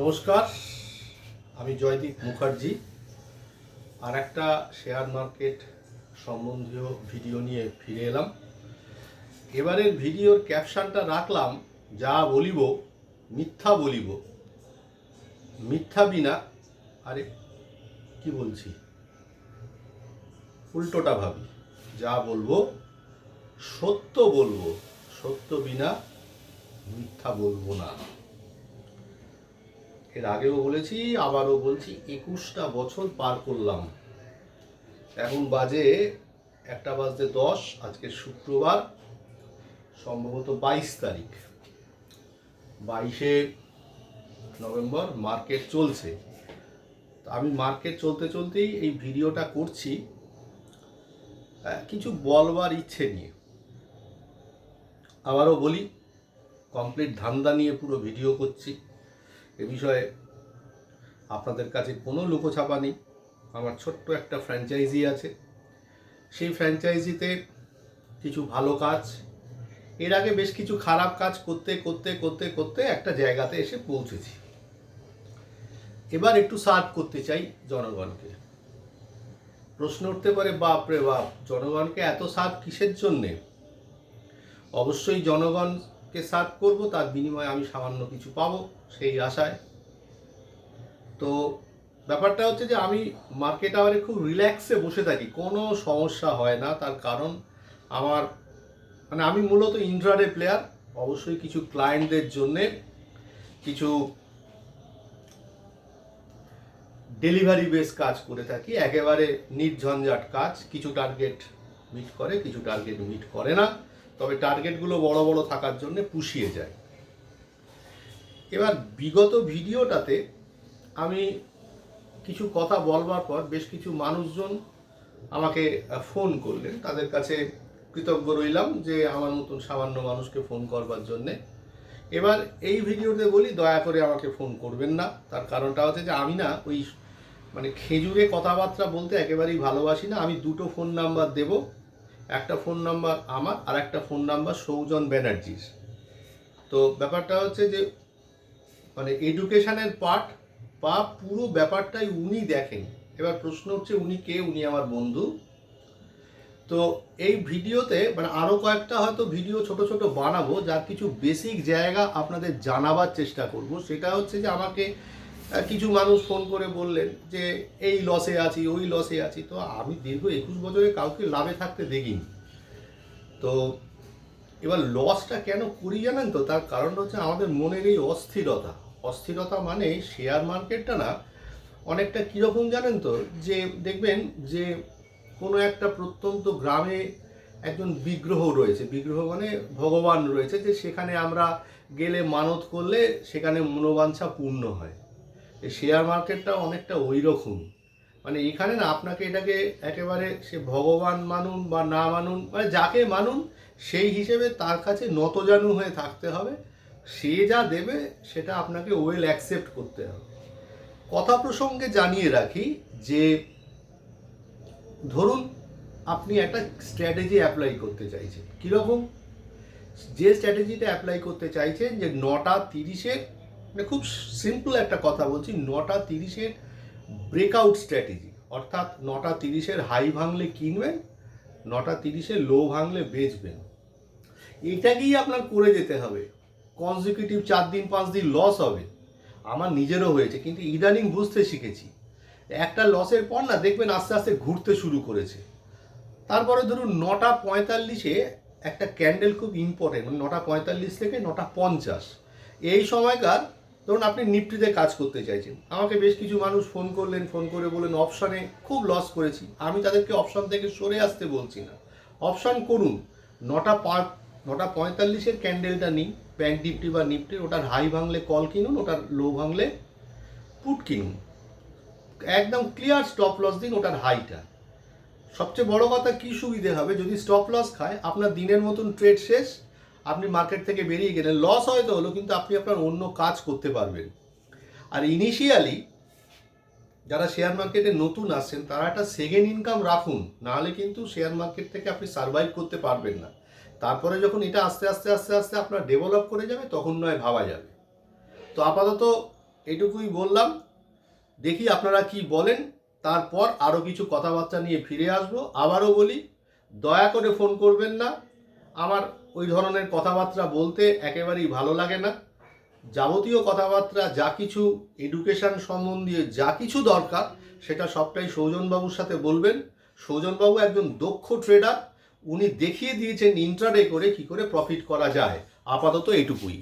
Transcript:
নমস্কার, আমি জয়দীপ মুখার্জি। আর একটা শেয়ার মার্কেট সম্বন্ধীয় ভিডিও নিয়ে ফিরে এলাম। এবারের ভিডিওর ক্যাপশনটা রাখলাম, যা বলিব, মিথ্যা বলিব। মিথ্যা বিনা, আরে, কি বলছি? উল্টোটা ভাবি, যা বলব, সত্য বলব। সত্য বিনা, মিথ্যা বলব না। এর আগেও বলেছি, আবারও বলছি, একুশটা বছর পার করলাম। এখন বাজে একটা বাজতে দশ, আজকে শুক্রবার, সম্ভবত বাইশ তারিখ। বাইশে নভেম্বর মার্কেট চলছে। তো আমি মার্কেট চলতে চলতেই এই ভিডিওটা করছি কিছু বলবার ইচ্ছে নিয়ে। আবারও বলি, কমপ্লিট ধান্দা নিয়ে পুরো ভিডিও করছি। এ বিষয়ে আপনাদের কাছে কোনো লুকোছাপা নেই। আমার ছোট্ট একটা ফ্র্যাঞ্চাইজি আছে। সেই ফ্র্যাঞ্চাইজিতে কিছু ভালো কাজ, এর আগে বেশ কিছু খারাপ কাজ করতে করতে করতে করতে একটা জায়গাতে এসে পৌঁছেছি। এবার একটু সার্ভ করতে চাই জনগণকে। প্রশ্ন উঠতে পারে, বাপ রে বাপ, জনগণকে এত সার্ভ কিসের জন্যে? অবশ্যই জনগণকে সার্ভ করব, তার বিনিময়ে আমি সামান্য কিছু পাবো, সেই আশায়। তো ব্যাপারটা হচ্ছে যে আমি মার্কেট আওয়ারে খুব রিল্যাক্সে বসে থাকি, কোনো সমস্যা হয় না। তার কারণ আমার মানে আমি মূলত ইন্ট্রাডে প্লেয়ার অবশ্যই কিছু ক্লায়েন্টদের জন্যে কিছু ডেলিভারি বেস কাজ করে থাকি, একেবারে নির্ঝঞ্ঝাট কাজ। কিছু টার্গেট মিট করে, কিছু টার্গেট মিট করে না। তবে টার্গেটগুলো বড় বড় থাকার জন্য পুষিয়ে যায়। এবার বিগত ভিডিওটাতে আমি কিছু কথা বলবার পর বেশ কিছু মানুষজন আমাকে ফোন করলেন। তাদের কাছে কৃতজ্ঞ রইলাম যে আমার মতন সামান্য মানুষকে ফোন করবার জন্যে। এবার এই ভিডিওতে বলি, দয়া করে আমাকে ফোন করবেন না। তার কারণটা হচ্ছে যে আমি না ওই মানে খেজুরে কথাবার্তা বলতে একেবারেই ভালোবাসি না। আমি দুটো ফোন নাম্বার দেব। একটা ফোন নাম্বার আমার আর একটা ফোন নাম্বার সৌজন ব্যানার্জির। তো ব্যাপারটা হচ্ছে যে মানে এডুকেশানের পার্ট বা পুরো ব্যাপারটাই উনি দেখেন। এবার প্রশ্ন হচ্ছে উনি কে? উনি আমার বন্ধু। তো এই ভিডিওতে মানে আরও কয়েকটা হয়তো ভিডিও ছোট ছোট বানাবো, যার কিছু বেসিক জায়গা আপনাদের জানাবার চেষ্টা করব। সেটা হচ্ছে যে আমাকে কিছু মানুষ ফোন করে বললেন যে, এই লসে আছি, ওই লসে আছি। তো আমি দীর্ঘ একুশ বছরে কাউকে লাভে থাকতে দেখিনি। তো এবার লসটা কেন করি জানেন তো? তার কারণ হচ্ছে আমাদের মনের এই অস্থিরতা। অস্থিরতা মানে শেয়ার মার্কেটটা না, অনেকটা কীরকম জানেন তো? যে, দেখবেন যে, কোনো একটা প্রত্যন্ত গ্রামে একজন বিগ্রহ রয়েছে। বিগ্রহ মানে ভগবান রয়েছে যে, সেখানে আমরা গেলে মানত করলে সেখানে মনোবাঞ্ছা পূর্ণ হয়। শেয়ার মার্কেটটা অনেকটা ওই রকম মানে এখানে না, আপনাকে এটাকে একেবারে সে ভগবান মানুন বা না মানুন মানে যাকে মানুন, সেই হিসেবে তার কাছে নতজানু হয়ে থাকতে হবে। সে যা দেবে, সেটা আপনাকে ওয়েল অ্যাকসেপ্ট করতে হবে। কথা প্রসঙ্গে জানিয়ে রাখি যে, ধরুন আপনি একটা স্ট্র্যাটেজি অ্যাপ্লাই করতে চাইছেন। কীরকম? যে স্ট্র্যাটেজিটা অ্যাপ্লাই করতে চাইছেন যে নটা তিরিশের মানে খুব সিম্পল একটা কথা বলছি, নটা তিরিশের ব্রেকআউট স্ট্র্যাটেজি অর্থাৎ নটা তিরিশের হাই ভাঙলে কিনবেন, নটা তিরিশে লো ভাঙলে বেচবেন। এটাকেই আপনার করে যেতে হবে। কনজিকিউটিভ চার দিন, পাঁচ দিন লস হবে। আমার নিজেরও হয়েছে, কিন্তু ইদানিং বুঝতে শিখেছি। একটা লসের পর না দেখবেন আস্তে আস্তে ঘুরতে শুরু করেছে। তারপরে ধরুন নটা পঁয়তাল্লিশে একটা ক্যান্ডেল খুব ইম্পর্টেন্ট মানে নটা পঁয়তাল্লিশ থেকে নটা পঞ্চাশ। এই সময়কার ধরুন আপনি নিফটিতে কাজ করতে চাইছেন। আমাকে বেশ কিছু মানুষ ফোন করলেন ফোন করে বললেন অপশানে খুব লস করেছি। আমি তাদেরকে অপশান থেকে সরে আসতে বলছি না। অপশান করুন। নটা পাঁচ, নটা পঁয়তাল্লিশের ক্যান্ডেলটা নিন। ব্যাংক নিফটি বা নিফটির ওটার হাই ভাঙলে কল কিনুন, ওটার লো ভাঙলে পুট কিনুন। একদম ক্লিয়ার স্টপ লস দিন ওটার হাইটা সবচেয়ে বড় কথা কি সুবিধে হবে? যদি স্টপ লস খায়, আপনার দিনের মতন ট্রেড শেষ আপনি মার্কেট থেকে বেরিয়ে গেলেন লস হয়তো হলো, কিন্তু আপনি আপনার অন্য কাজ করতে পারবেন। আর ইনিশিয়ালি যারা শেয়ার মার্কেটে নতুন আসছেন, তারা একটা সেকেন্ড ইনকাম রাখুন নাহলে কিন্তু শেয়ার মার্কেট থেকে আপনি সার্ভাইভ করতে পারবেন না। তারপরে যখন এটা আস্তে আস্তে আস্তে আস্তে আপনার ডেভেলপ করে যাবে, তখন নয় ভাবা যাবে। তো আপাতত এটুকুই বললাম। দেখি আপনারা কি বলেন, তারপর আরও কিছু কথাবার্তা নিয়ে ফিরে আসব। আবারও বলি, দয়া করে ফোন করবেন না। আমার ওই ধরনের কথাবার্তা বলতে একেবারেই ভালো লাগে না। যাবতীয় কথাবার্তা, যা কিছু এডুকেশান সম্বন্ধে যা কিছু দরকার, সেটা সবটাই সৌজনবাবুর সাথে বলবেন। সৌজনবাবু একজন দক্ষ ট্রেডার উনি দেখিয়ে দিয়েছেন ইন্ট্রাডে করে কি করে প্রফিট করা যায়। আপাতত এইটুকুই।